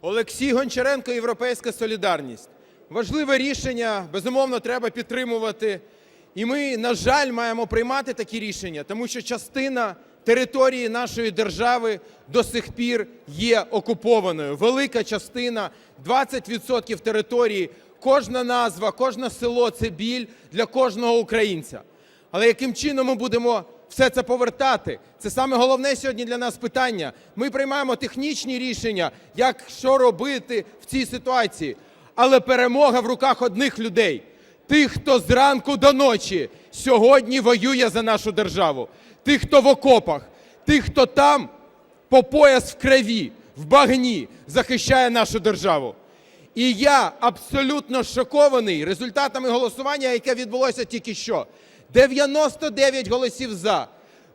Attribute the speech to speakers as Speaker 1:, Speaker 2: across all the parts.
Speaker 1: Олексій Гончаренко, Європейська Солідарність. Важливе рішення, безумовно, треба підтримувати. І ми, на жаль, маємо приймати такі рішення, тому що частина території нашої держави до сих пір є окупованою. Велика частина, 20% території, кожна назва, кожне село це біль для кожного українця. Але яким чином ми будемо все це повертати? Це саме головне сьогодні для нас питання. Ми приймаємо технічні рішення, як що робити в цій ситуації. Але перемога в руках одних людей, тих, хто зранку до ночі сьогодні воює за нашу державу, тих, хто в окопах, тих, хто там по пояс в крові, в багні захищає нашу державу. І я абсолютно шокований результатами голосування, яке відбулося тільки що. 99 голосів за.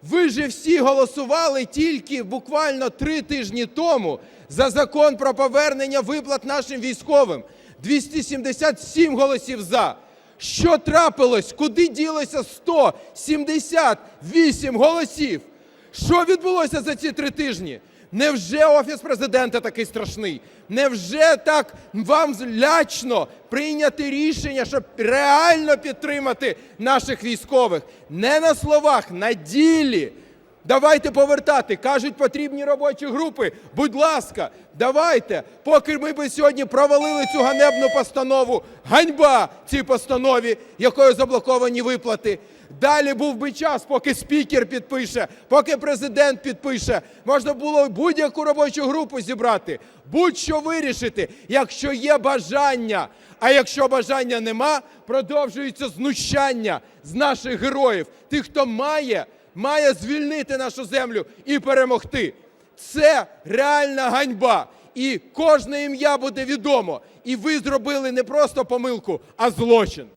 Speaker 1: Ви же всі голосували тільки буквально три тижні тому за закон про повернення виплат нашим військовим. 277 голосів за. Що трапилось? Куди ділося 178 голосів? Що відбулося за ці три тижні? Невже офіс президента такий страшний? Невже так вам лячно прийняти рішення, щоб реально підтримати наших військових? Не на словах, на ділі. Давайте повертати. Кажуть, потрібні робочі групи. Будь ласка, давайте. Поки ми би сьогодні провалили цю ганебну постанову. Ганьба цій постанові, якою заблоковані виплати. Далі був би час, поки спікер підпише, поки президент підпише. Можна було будь-яку робочу групу зібрати, будь-що вирішити, якщо є бажання. А якщо бажання нема, продовжується знущання з наших героїв, тих, хто має, має звільнити нашу землю і перемогти. Це реальна ганьба. І кожне ім'я буде відомо. І ви зробили не просто помилку, а злочин.